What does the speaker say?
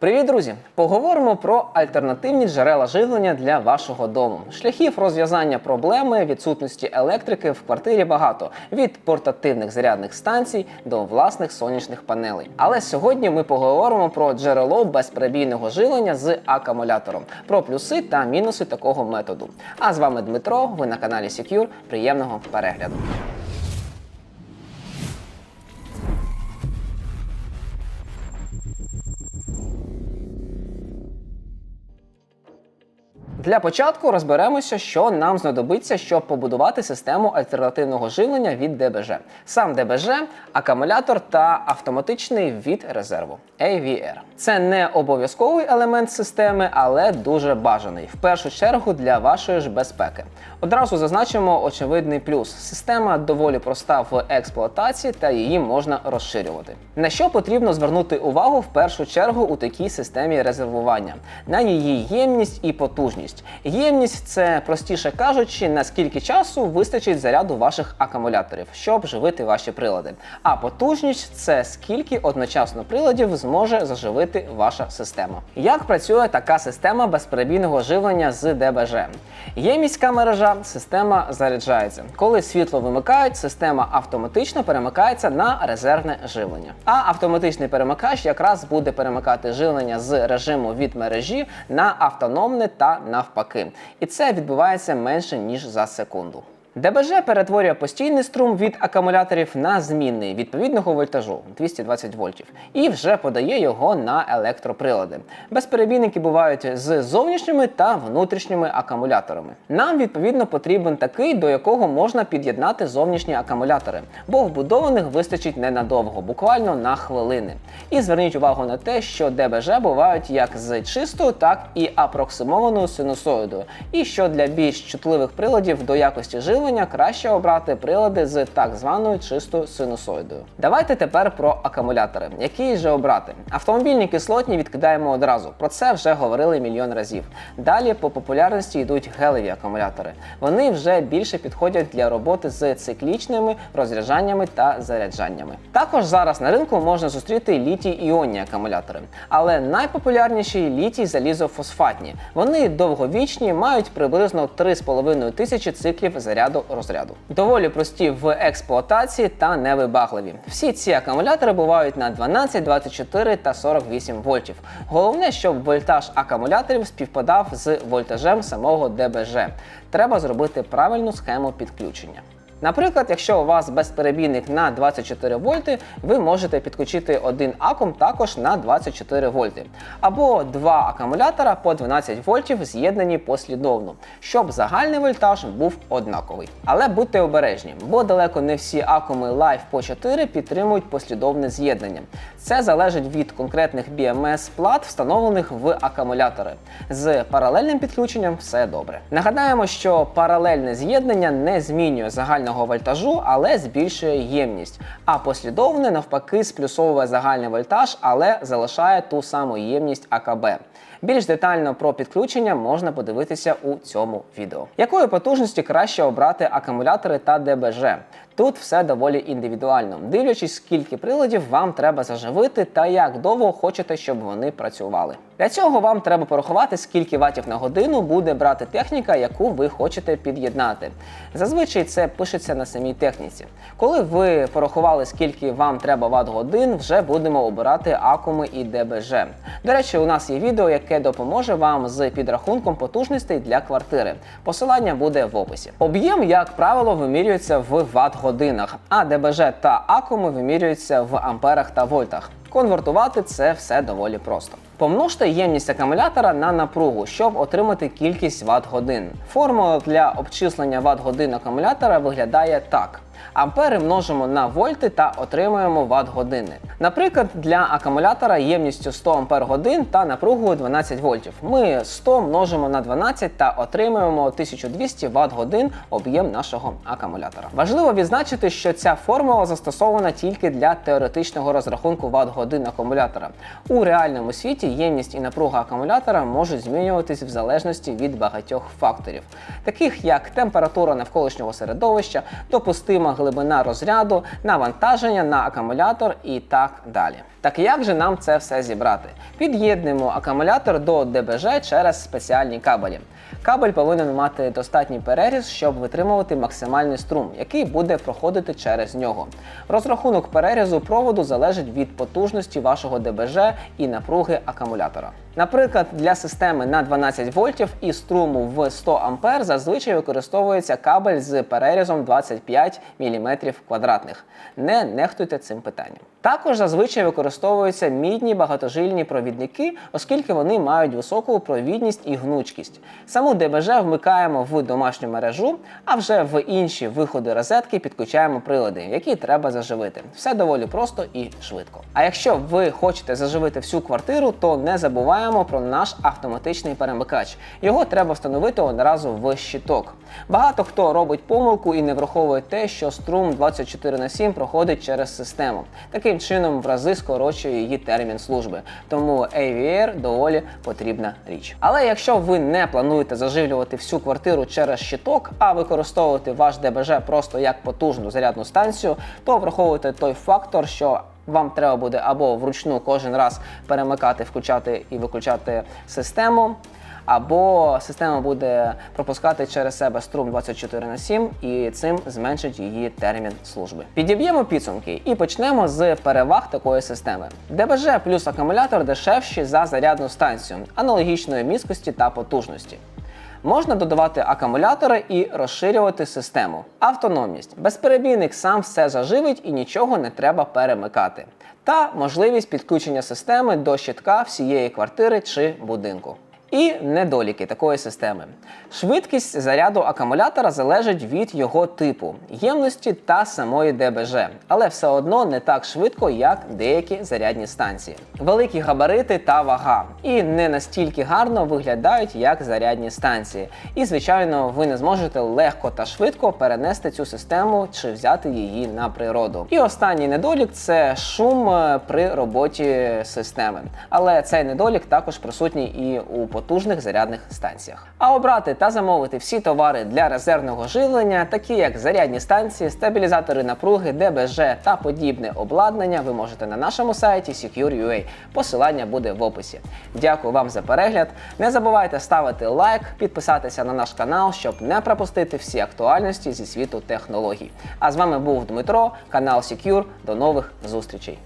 Привіт, друзі! Поговоримо про альтернативні джерела живлення для вашого дому. Шляхів розв'язання проблеми відсутності електрики в квартирі багато від портативних зарядних станцій до власних сонячних панелей. Але сьогодні ми поговоримо про джерело безперебійного живлення з акумулятором, про плюси та мінуси такого методу. А з вами Дмитро. Ви на каналі Secure. Приємного перегляду. Для початку розберемося, що нам знадобиться, щоб побудувати систему альтернативного живлення від ДБЖ. Сам ДБЖ, акумулятор та автоматичний від резерву AVR. Це не обов'язковий елемент системи, але дуже бажаний, в першу чергу для вашої ж безпеки. Одразу зазначимо очевидний плюс: система доволі проста в експлуатації та її можна розширювати. На що потрібно звернути увагу в першу чергу у такій системі резервування? На її ємність і потужність. Ємність це простіше кажучи, наскільки часу вистачить заряду ваших акумуляторів, щоб живити ваші прилади. А потужність це скільки одночасно приладів зможе заживити ваша система. Як працює така система безперебійного живлення з ДБЖ? Є мережа, система заряджається. Коли світло вимикають, система автоматично перемикається на резервне живлення. А автоматичний перемикач якраз буде перемикати живлення з режиму від мережі на автономне та навпаки. І це відбувається менше ніж за секунду. ДБЖ перетворює постійний струм від акумуляторів на змінний відповідного вольтажу 220 вольтів і вже подає його на електроприлади. Безперебійники бувають з зовнішніми та внутрішніми акумуляторами. Нам відповідно потрібен такий, до якого можна під'єднати зовнішні акумулятори, бо вбудованих вистачить ненадовго, буквально на хвилини. І зверніть увагу на те, що ДБЖ бувають як з чистою, так і апроксимованою синусоїдою, і що для більш чутливих приладів до якості живлення краще обрати прилади з так званою чистою синусоїдою. Давайте тепер про акумулятори. Які же обрати? Автомобільні кислотні відкидаємо одразу. Про це вже говорили мільйон разів. Далі по популярності йдуть гелеві акумулятори. Вони вже більше підходять для роботи з циклічними розряджаннями та заряджаннями. Також зараз на ринку можна зустріти літій іонні акумулятори, але найпопулярніші літій залізофосфатні. Вони довговічні, мають приблизно 3,5 тисячі циклів заряду розряду. Доволі прості в експлуатації та невибагливі. Всі ці акумулятори бувають на 12, 24 та 48 вольтів. Головне, щоб вольтаж акумуляторів співпадав з вольтажем самого ДБЖ. Треба зробити правильну схему підключення. Наприклад, якщо у вас безперебійник на 24 вольти, ви можете підключити один акум також на 24 вольти, або два акумулятора по 12 вольтів з'єднані послідовно, щоб загальний вольтаж був однаковий. Але будьте обережні, бо далеко не всі акуми Life по 4 підтримують послідовне з'єднання. Це залежить від конкретних BMS плат, встановлених в акумулятори. З паралельним підключенням все добре. Нагадаємо, що паралельне з'єднання не змінює загального вольтажу, але збільшує ємність. А послідовне навпаки сплюсовує загальний вольтаж, але залишає ту саму ємність АКБ. Більш детально про підключення можна подивитися у цьому відео. Якої потужності краще обрати акумулятори та ДБЖ? Тут все доволі індивідуально, дивлячись, скільки приладів вам треба заживити та як довго хочете, щоб вони працювали. Для цього вам треба порахувати, скільки ватів на годину буде брати техніка, яку ви хочете під'єднати. Зазвичай це пишеться на самій техніці. Коли ви порахували, скільки вам треба ват годин, вже будемо обирати акуми і ДБЖ. До речі, у нас є відео, яке допоможе вам з підрахунком потужностей для квартири. Посилання буде в описі. Об'єм, як правило, вимірюється в ват годинах, а ДБЖ та акуми вимірюються в амперах та вольтах. Конвертувати це все доволі просто. Помножте ємність акумулятора на напругу, щоб отримати кількість ватт годин. Формула для обчислення ватт годин акумулятора виглядає так. Ампери множимо на вольти та отримуємо ватт години. Наприклад, для акумулятора ємністю 100 ампер годин та напругою 12 вольтів. Ми 100 множимо на 12 та отримуємо 1200 ватт годин об'єм нашого акумулятора. Важливо відзначити, що ця формула застосована тільки для теоретичного розрахунку ватт годин акумулятора. У реальному світі ємність і напруга акумулятора можуть змінюватись в залежності від багатьох факторів, таких як температура навколишнього середовища, допустима глибина розряду, навантаження на акумулятор і так далі. Так як же нам це все зібрати? Під'єднуємо акумулятор до ДБЖ через спеціальні кабелі. Кабель повинен мати достатній переріз, щоб витримувати максимальний струм, який буде проходити через нього. Розрахунок перерізу проводу залежить від потужності вашого ДБЖ і напруги акумулятора. Наприклад, для системи на 12 вольтів і струму в 100 ампер зазвичай використовується кабель з перерізом 25 мм квадратних. Не нехтуйте цим питанням. Також зазвичай використовуються мідні багатожильні провідники, оскільки вони мають високу провідність і гнучкість. Саму ДБЖ вмикаємо в домашню мережу, а вже в інші виходи розетки підключаємо прилади, які треба заживити. Все доволі просто і швидко. А якщо ви хочете заживити всю квартиру, то не забуваємо про наш автоматичний перемикач. Його треба встановити одразу в щиток. Багато хто робить помилку і не враховує те, що струм 24 на 7 проходить через систему. Таким чином в рази скорочує її термін служби. Тому AVR доволі потрібна річ. Але якщо ви не плануєте заживлювати всю квартиру через щиток, а використовувати ваш ДБЖ просто як потужну зарядну станцію, то враховуйте той фактор, що вам треба буде або вручну кожен раз перемикати, включати і виключати систему. Або система буде пропускати через себе струм 24 на 7 і цим зменшить її термін служби. Підіб'ємо підсумки і почнемо з переваг такої системи. ДБЖ плюс акумулятор дешевші за зарядну станцію, аналогічної міськості та потужності. Можна додавати акумулятори і розширювати систему. Автономність. Безперебійник сам все заживить і нічого не треба перемикати. Та можливість підключення системи до щитка всієї квартири чи будинку. І недоліки такої системи. Швидкість заряду акумулятора залежить від його типу, ємності та самої ДБЖ, але все одно не так швидко, як деякі зарядні станції. Великі габарити та вага, і не настільки гарно виглядають, як зарядні станції. І, звичайно, ви не зможете легко та швидко перенести цю систему чи взяти її на природу. І останній недолік це шум е, при роботі системи. Але цей недолік також присутній і у потужних зарядних станціях. А обрати та замовити всі товари для резервного живлення, такі як зарядні станції, стабілізатори напруги, ДБЖ та подібне обладнання, ви можете на нашому сайті Secure.ua. Посилання буде в описі. Дякую вам за перегляд. Не забувайте ставити лайк, підписатися на наш канал, щоб не пропустити всі актуальності зі світу технологій. А з вами був Дмитро, канал Secure. До нових зустрічей.